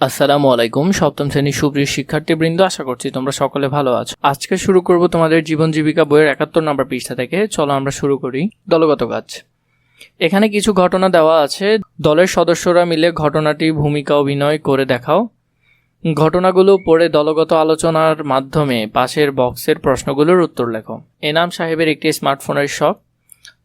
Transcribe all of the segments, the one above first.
আসসালামু আলাইকুম, সপ্তম শ্রেণির সুপ্রিয় শিক্ষার্থীবৃন্দ, আশা করছি তোমরা সকলে ভালো আছো। আজকে শুরু করব তোমাদের জীবন জীবিকা বইয়ের একাত্তর নম্বর পৃষ্ঠা থেকে। চলো আমরা শুরু করি দলগত কাজ। এখানে কিছু ঘটনা দেওয়া আছে। দলের সদস্যরা মিলে ঘটনাটি, ভূমিকা, অভিনয় করে দেখাও। ঘটনাগুলো পড়ে দলগত আলোচনার মাধ্যমে পাশের বক্সের প্রশ্নগুলোর উত্তর লেখো। এনাম সাহেবের একটি স্মার্টফোনের শখ।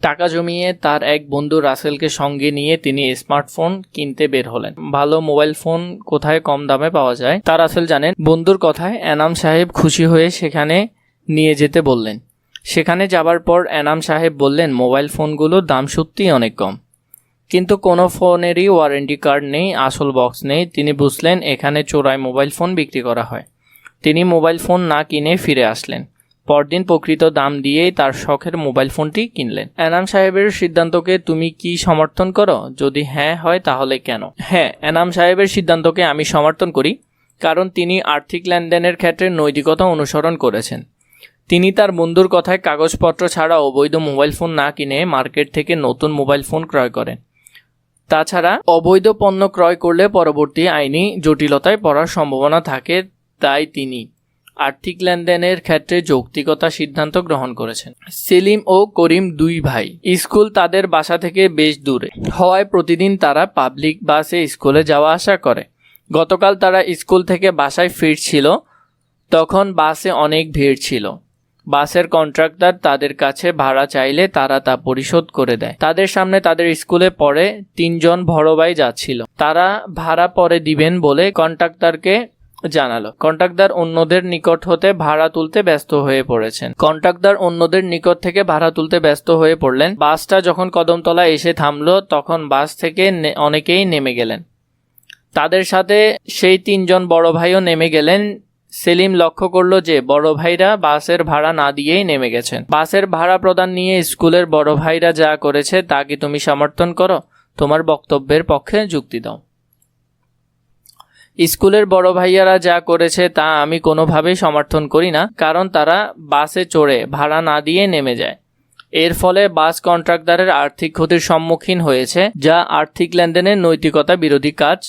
টাকা জমিয়ে তার এক বন্ধু রাসেলকে সঙ্গে নিয়ে তিনি স্মার্টফোন কিনতে বের হলেন। ভালো মোবাইল ফোন কোথায় কম দামে পাওয়া যায়? তা রাসেল জানেন। বন্ধুর কথায় এনাম সাহেব খুশি হয়ে সেখানে নিয়ে যেতে বললেন। সেখানে যাবার পর এনাম সাহেব বললেন, মোবাইল ফোনগুলোর দাম সত্যিই অনেক কম। কিন্তু কোনো ফোনেরই ওয়ারেন্টি কার্ড নেই, আসল বক্স নেই। তিনি বুঝলেন, এখানে চোরাই মোবাইল ফোন বিক্রি করা হয়। তিনি মোবাইল ফোন না কিনে ফিরে আসলেন। পরদিন প্রকৃত দাম দিয়েই তার শখের মোবাইল ফোনটি কিনলেন। এনাম সাহেবের সিদ্ধান্তকে তুমি কি সমর্থন করো? যদি হ্যাঁ হয় তাহলে কেন? হ্যাঁ এনাম সাহেবের সিদ্ধান্তকে আমি সমর্থন করি, কারণ তিনি আর্থিক লেনদেনের ক্ষেত্রে নৈতিকতা অনুসরণ করেছেন। তিনি তার বন্ধুর কথায় কাগজপত্র ছাড়া অবৈধ মোবাইল ফোন না কিনে মার্কেট থেকে নতুন মোবাইল ফোন ক্রয় করেন। তাছাড়া অবৈধ পণ্য ক্রয় করলে পরবর্তী আইনি জটিলতায় পড়ার সম্ভাবনা থাকে, তাই তিনি আর্থিক লেনদেনের ক্ষেত্রে যৌক্তিকতা সিদ্ধান্ত গ্রহণ করেছেন। সেলিম ও করিম দুই ভাই। স্কুল তাদের বাসা থেকে বেশ দূরে। হওয়ায় প্রতিদিন তারা পাবলিক বাসে স্কুলে যাওয়া আসা করে। গতকাল তারা স্কুল থেকে বাসায় ফিরছিল। তখন বাসে অনেক ভিড় ছিল। বাসের কন্ট্রাক্টর তাদের কাছে ভাড়া চাইলে তারা তা পরিশোধ করে দেয়। তাদের সামনে তাদের স্কুলে পড়ে তিনজন বড় ভাই যাচ্ছিল। তারা ভাড়া পরে দিবেন বলে কন্ট্রাক্টরকে জানালো। কন্ট্রাক্টর অন্যদের নিকট হতে ভাড়া তুলতে ব্যস্ত হয়ে পড়েছেন। কন্ট্রাক্টর অন্যদের নিকট থেকে ভাড়া তুলতে ব্যস্ত হয়ে পড়লেন। বাসটা যখন কদমতলা এসে থামলো, তখন বাস থেকে অনেকেই নেমে গেলেন। তাদের সাথে সেই তিনজন বড় ভাইও নেমে গেলেন। সেলিম লক্ষ্য করল যে বড় ভাইরা বাসের ভাড়া না দিয়েই নেমে গেছেন। বাসের ভাড়া প্রদান নিয়ে স্কুলের বড় ভাইরা যা করেছে তা কি তুমি সমর্থন করো? তোমার বক্তব্যের পক্ষে যুক্তি দাও। স্কুলের বড় ভাইয়ারা যা করেছে তা আমি কোনোভাবেই সমর্থন করি না, কারণ তারা বাসে চড়ে ভাড়া না দিয়ে নেমে যায়। এর ফলে বাস কন্ট্রাক্টরের আর্থিক ক্ষতির সম্মুখীন হয়েছে, যা আর্থিক লেনদেনের নৈতিকতা বিরোধী কাজ।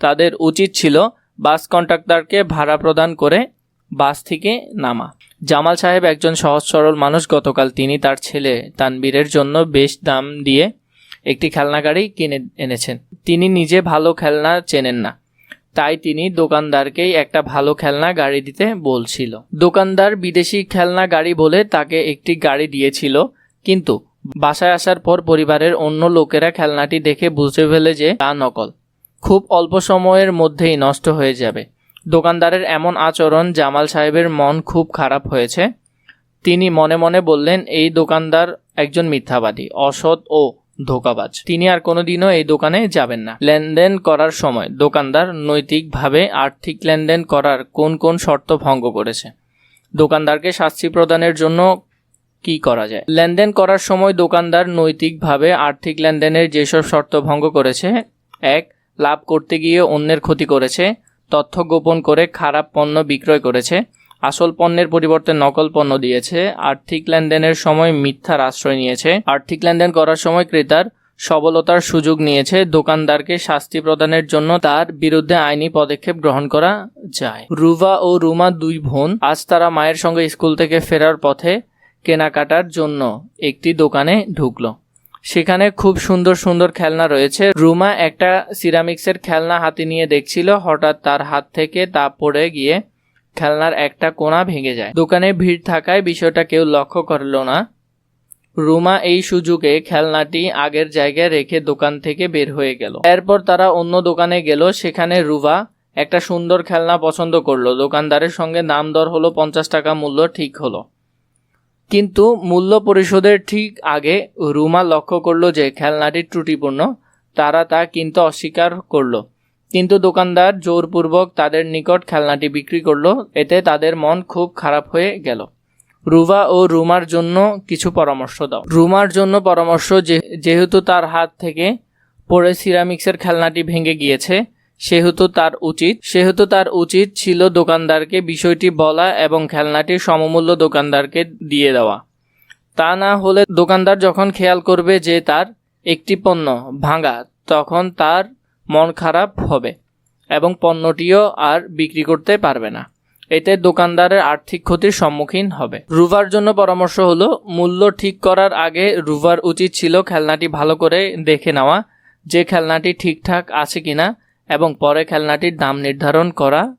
তাদের উচিত ছিল বাস কন্ট্রাক্টরকে ভাড়া প্রদান করে বাস থেকে নামা। জামাল সাহেব একজন সহজ সরল মানুষ, গতকাল তিনি তার ছেলে তানবীরের জন্য বেশ দাম দিয়ে একটি খেলনা গাড়ি কিনে এনেছেন। তিনি নিজে ভালো খেলনা চেনেন না। তাই তিনি দোকানদারকেই একটা ভালো খেলনা গাড়ি দিতে বলছিল। দোকানদার বিদেশি খেলনা গাড়ি বলে তাকে একটি গাড়ি দিয়েছিল, কিন্তু বাসায় আসার পর পরিবারের অন্য লোকেরা খেলনাটি দেখে বুঝতে ফেলে যে তা নকল। খুব অল্প সময়ের মধ্যেই নষ্ট হয়ে যাবে। দোকানদারের এমন আচরণ জামাল সাহেবের মন খুব খারাপ হয়েছে। তিনি মনে মনে বললেন, এই দোকানদার একজন মিথ্যাবাদী, অসৎ ও ধোকাবাজ। তিনি আর কোনোদিনও এই দোকানে যাবেন না। লেনদেন করার সময় দোকানদার নৈতিকভাবে আর্থিক লেনদেন করার কোন কোন শর্ত ভঙ্গ করেছে? দোকানদারকে শাস্তি প্রদানের জন্য কি করা যায়? লেনদেন করার সময় দোকানদার নৈতিকভাবে আর্থিক লেনদেনের যেসব শর্ত ভঙ্গ করেছে, এক, লাভ করতে গিয়ে অন্যের ক্ষতি করেছে, তথ্য গোপন করে খারাপ পণ্য বিক্রয় করেছে আসল পণ্যের পরিবর্তে নকল পণ্য দিয়েছে। আর্থিক লেনদেনের সময় মিথ্যার আশ্রয় নিয়েছে। আর্থিক লেনদেন করার সময় ক্রেতার সবলতার সুযোগ নিয়েছে। দোকানদারকে শাস্তি প্রদানের জন্য তার বিরুদ্ধে আইনি পদক্ষেপ গ্রহণ করা যায়। রুভা ও রুমা দুই বোন আজ তারা মায়ের সঙ্গে স্কুল থেকে ফেরার পথে কেনাকাটার জন্য একটি দোকানে ঢুকলো। সেখানে খুব সুন্দর সুন্দর খেলনা রয়েছে। রুমা একটা সিরামিক্সের খেলনা হাতে নিয়ে দেখছিল। হঠাৎ তার হাত থেকে তা পড়ে গিয়ে খেলনার একটা কোণা ভেঙে যায়। দোকানে ভিড় থাকায় বিষয়টা কেউ লক্ষ্য করল না। রুমা এই সুযোগে খেলনাটি আগের জায়গায় রেখে দোকান থেকে বের হয়ে গেল। এরপর তারা অন্য দোকানে গেল, সেখানে রুভা একটা সুন্দর খেলনা পছন্দ করল। দোকানদারের সঙ্গে দাম দর হলো পঞ্চাশ টাকা, মূল্য ঠিক হলো। কিন্তু মূল্য পরিশোধের ঠিক আগে রুমা লক্ষ্য করল যে খেলনাটি ত্রুটিপূর্ণ। তারা তা কিনতে অস্বীকার করল। কিন্তু দোকানদার জোরপূর্বক তাদের নিকট খেলনাটি বিক্রি করল। এতে তাদের মন খুব খারাপ হয়ে গেল। রুভা ও রুমার জন্য কিছু পরামর্শ দাও। রুমার জন্য পরামর্শ যেহেতু তার হাত থেকে পরে সিরামিক্সের খেলনাটি ভেঙে গিয়েছে, সেহেতু তার উচিত, সেহেতু তার উচিত ছিল দোকানদারকে বিষয়টি বলা এবং খেলনাটি সমমূল্য দোকানদারকে দিয়ে দেওয়া। তা না হলে দোকানদার যখন খেয়াল করবে যে তার একটি পণ্য ভাঙা, তখন তার মন খারাপ হবে এবং পণ্যটিও আর বিক্রি করতে পারবে না। এতে দোকানদারের আর্থিক ক্ষতির সম্মুখীন হবে। রুভার জন্য পরামর্শ হলো, মূল্য ঠিক করার আগে রুভার উচিত ছিল খেলনাটি ভালো করে দেখে নেওয়া, যে খেলনাটি ঠিকঠাক আছে কিনা এবং পরে খেলনাটির দাম নির্ধারণ করা।